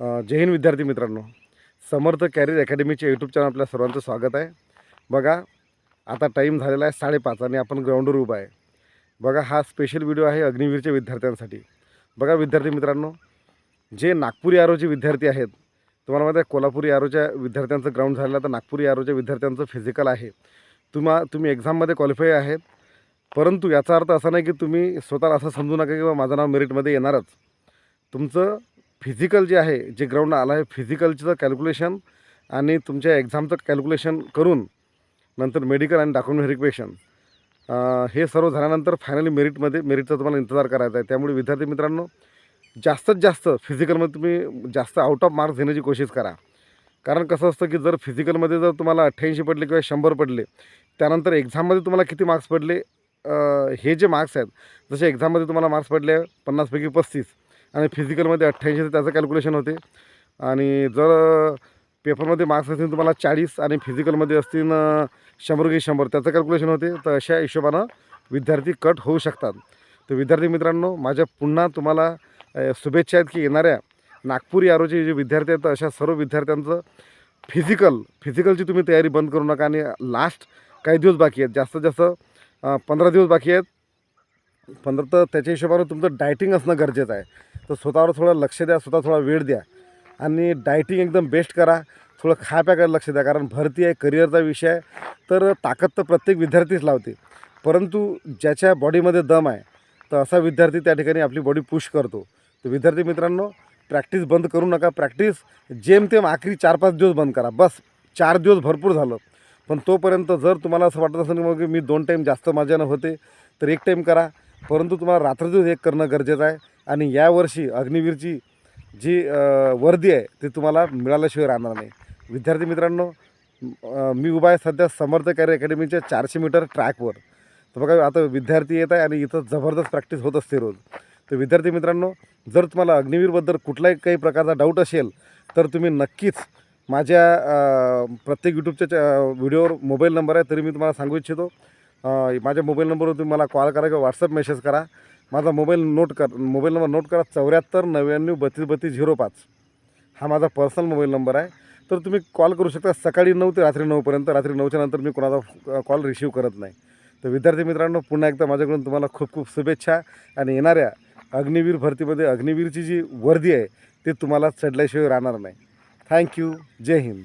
जैन जय हिंद विद्यार्थी मित्रांनो. समर्थ कॅरियर अकॅडमीचे यूट्यूब चॅनल आपल्या सर्वांचं स्वागत आहे. बघा आता टाईम झालेला आहे साडेपाच आणि आपण ग्राउंडवर उभा आहे. बघा हा स्पेशल व्हिडिओ आहे अग्निवीरच्या विद्यार्थ्यांसाठी. बघा विद्यार्थी मित्रांनो जे नागपुरी आरोचे विद्यार्थी आहेत तुम्हाला माहिती आहे कोल्हापुरी आरोच्या विद्यार्थ्यांचं ग्राउंड झालेलं आहे. तर नागपुरी आरोच्या विद्यार्थ्यांचं फिजिकल आहे. तुम्हा तुम्ही एक्झाममध्ये क्वालिफाय आहेत. परंतु याचा अर्थ असा नाही की तुम्ही स्वतःला असं समजू नका की बा माझं नाव मेरिटमध्ये येणारच. तुमचं फिजिकल जे आहे जे ग्राउंड आलं आहे फिजिकलचं कॅल्क्युलेशन आणि तुमच्या एक्झामचं कॅल्क्युलेशन करून नंतर मेडिकल आणि डॉक्युमेंट व्हेरिफिकेशन हे सर्व झाल्यानंतर फायनली मेरिटमध्ये मेरिटचा तुम्हाला इंतजार करायचा आहे. त्यामुळे विद्यार्थी मित्रांनो जास्तीत जास्त फिजिकलमध्ये तुम्ही जास्त आउट ऑफ मार्क्स घेण्याची कोशिश करा. कारण कसं असतं की जर फिजिकलमध्ये जर तुम्हाला अठ्ठ्याऐंशी पडले किंवा शंभर पडले त्यानंतर एक्झाममध्ये तुम्हाला किती मार्क्स पडले हे जे मार्क्स आहेत जसे एक्झाममध्ये तुम्हाला मार्क्स पडले पन्नासपैकी पस्तीस आणि फिजिकलमध्ये अठ्ठ्याऐंशी तर त्याचं कॅल्क्युलेशन होते. आणि जर पेपरमध्ये मार्क्स असतील तुम्हाला चाळीस आणि फिजिकलमध्ये असतील शंभर की शंभर त्याचं कॅल्क्युलेशन होते. तर अशा हिशोबानं विद्यार्थी कट होऊ शकतात. तर विद्यार्थी मित्रांनो माझ्या पुन्हा तुम्हाला शुभेच्छा आहेत की येणाऱ्या नागपूर आरोचे जे विद्यार्थी आहेत तर अशा सर्व विद्यार्थ्यांचं फिजिकल फिजिकलची तुम्ही तयारी बंद करू नका. आणि लास्ट काही दिवस बाकी आहेत. जास्तीत जास्त पंधरा दिवस बाकी आहेत. पंधरा तर त्याच्या हिशोबानं तुमचं डायटिंग असणं गरजेचं आहे. तर स्वतःवर थोडं लक्ष द्या स्वतः थोडा वेळ द्या. आणि डायटिंग एकदम बेस्ट करा. थोडं खाप्याकडे लक्ष द्या कारण भरती आहे करिअरचा विषय आहे. तर ताकद तर प्रत्येक विद्यार्थीच लावते. परंतु ज्याच्या बॉडीमध्ये दम आहे तर असा विद्यार्थी त्या ठिकाणी आपली बॉडी पुश करतो. तर विद्यार्थी मित्रांनो प्रॅक्टिस बंद करू नका. प्रॅक्टिस जेमतेम आखरी चार पाच दिवस बंद करा. बस चार दिवस भरपूर झालं. पण तोपर्यंत जर तुम्हाला असं वाटत असेल की मग मी दोन टाईम जास्त माझ्यानं होते तर एक टाईम करा. परंतु तुम्हाला रात्रीतच एक करणं गरजेचं आहे. आणि यावर्षी अग्निवीरची जी वर्दी आहे ती तुम्हाला मिळाल्याशिवाय राहणार नाही. विद्यार्थी मित्रांनो मी उभा आहे सध्या समर्थ कार्य अकॅडमीच्या चारशे मीटर ट्रॅकवर. तर बघा आता विद्यार्थी येत आहे आणि इथं जबरदस्त प्रॅक्टिस होत असते रोज. तर विद्यार्थी मित्रांनो जर तुम्हाला अग्निवीरबद्दल कुठलाही काही प्रकारचा डाऊट असेल तर तुम्ही नक्कीच माझ्या प्रत्येक यूट्यूबच्या व्हिडिओवर मोबाईल नंबर आहे तरी मी तुम्हाला सांगू इच्छितो. माझ्या मोबाईल नंबरवर तुम्ही मला कॉल करा किंवा व्हॉट्सअप मेसेज करा. माझा मोबाईल नोट कर मोबाईल नंबर नोट करा चौऱ्याहत्तर नव्याण्णव बत्तीस बत्तीस झिरो पाच. हा माझा पर्सनल मोबाईल नंबर आहे. तर तुम्ही कॉल करू शकता सकाळी नऊ ते रात्री नऊपर्यंत रात्री नऊच्या नंतर मी कोणाचा कॉल रिसिव्ह करत नाही. तर विद्यार्थी मित्रांनो पुन्हा एकदा माझ्याकडून तुम्हाला खूप खूप शुभेच्छा आणि येणाऱ्या अग्निवीर भरतीमध्ये अग्निवीरची जी वर्दी आहे ती तुम्हाला चढल्याशिवाय राहणार नाही. थँक्यू जय हिंद.